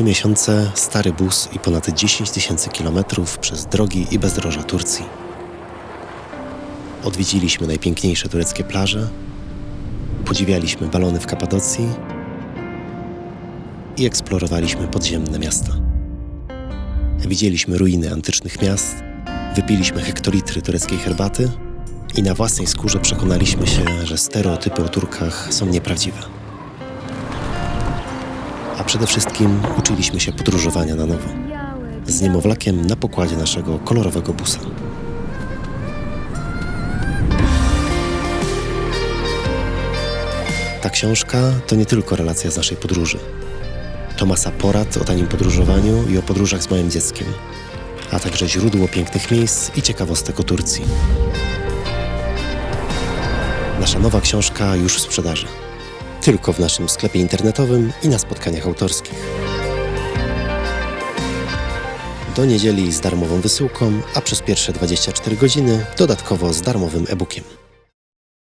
trzy miesiące stary bus i ponad 10 tysięcy kilometrów przez drogi i bezdroża Turcji. Odwiedziliśmy najpiękniejsze tureckie plaże, podziwialiśmy balony w Kapadocji i eksplorowaliśmy podziemne miasta. Widzieliśmy ruiny antycznych miast, wypiliśmy hektolitry tureckiej herbaty i na własnej skórze przekonaliśmy się, że stereotypy o Turkach są nieprawdziwe. Przede wszystkim uczyliśmy się podróżowania na nowo, z niemowlakiem na pokładzie naszego kolorowego busa. Ta książka to nie tylko relacja z naszej podróży. To masa porad o tanim podróżowaniu i o podróżach z moim dzieckiem, a także źródło pięknych miejsc i ciekawostek o Turcji. Nasza nowa książka już w sprzedaży. Tylko w naszym sklepie internetowym i na spotkaniach autorskich. Do niedzieli z darmową wysyłką, a przez pierwsze 24 godziny dodatkowo z darmowym e-bookiem.